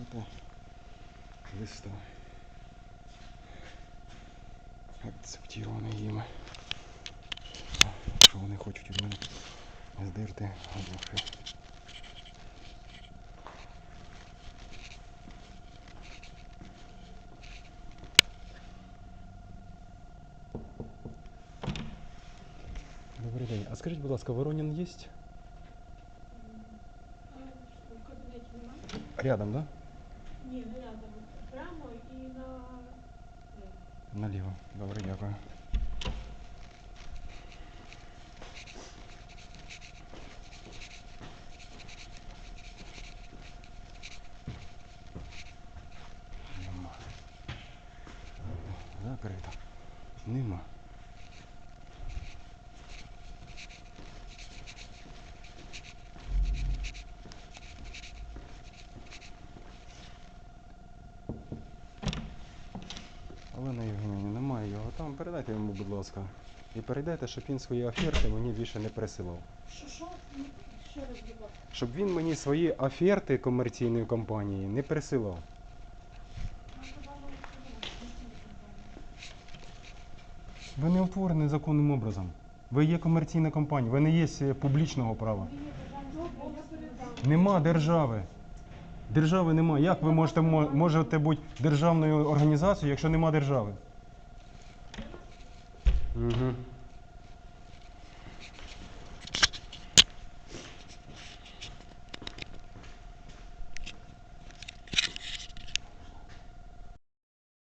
Дата листа. Акцептований їм. Що вони хочуть від мене здерти гроші. Добрий день. А скажіть, будь ласка, Воронін є? В кабінеті немає? Рядом, да? Ні, не рядом. Прямо і на... Наліво. Добре, дякую. Нема. Закрито. Нема. Олена Євгенівна, немає його там. Передайте йому, будь ласка. І передайте, щоб він свої оферти мені більше не присилав. Що, що? Ще раз, будь ласка. Щоб він мені свої оферти комерційної компанії не присилав. Ви не утворені законним образом. Ви є комерційна компанія, ви не є публічного права. Нема держави. Держави нема. Як ви можете, мо- можете бути державною організацією, якщо нема держави? Угу.